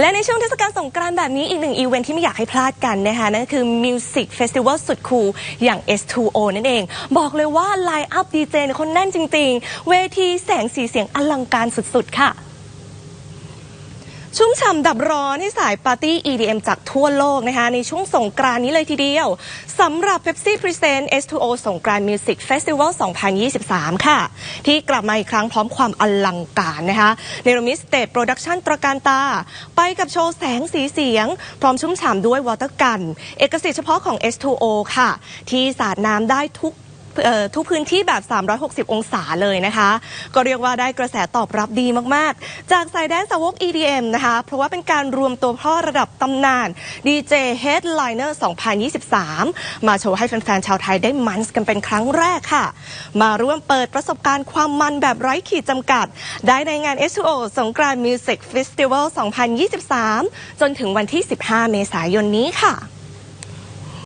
และในช่วงเทศกาลสงกรานต์แบบนี้อีกหนึ่งอีเวนท์ที่ไม่อยากให้พลาดกันนะคะนั่นคือมิวสิกเฟสติวัลสุดคูลอย่าง S2O นั่นเอง บอกเลยว่าไลน์อัพดีเจคนแน่นจริง ๆ เวทีแสงสีเสียงอลังการสุด ๆ ค่ะ ชุ่มฉ่ำดับร้อนให้สายปาร์ตี้ EDM จากทั่วโลกนะคะ ในช่วงสงกรานนี้เลยทีเดียวสำหรับ Pepsi Present S2O สงกรานต์ Music Festival 2023 ค่ะ ที่กลับมาอีกครั้งพร้อมความอลังการนะคะเนรมิสเตจโปรดักชันตระการตา ไปกับโชว์แสงสีเสียง พร้อมชุ่มฉ่ำด้วยวอเตอร์กัน เอกสิทธิ์เฉพาะของ S2O ค่ะ ที่สาดน้ำได้ทุก ทุกพื้นที่แบบ 360 องศาเลยนะคะ ก็เรียกว่าได้กระแสตอบรับดีมากๆ จากสายแดนสาวก EDM นะคะ เพราะว่าเป็นการรวมตัวพ่อระดับตำนาน DJ Headliner 2023 มาโชว์ให้แฟนๆ ชาวไทยได้มันส์กันเป็นครั้งแรกค่ะ มาร่วมเปิดประสบการณ์ความมันแบบไร้ขีดจำกัด ได้ในงาน S2O สงกรานต์ Music Festival 2023 จนถึงวันที่ 15 เมษายนนี้ค่ะ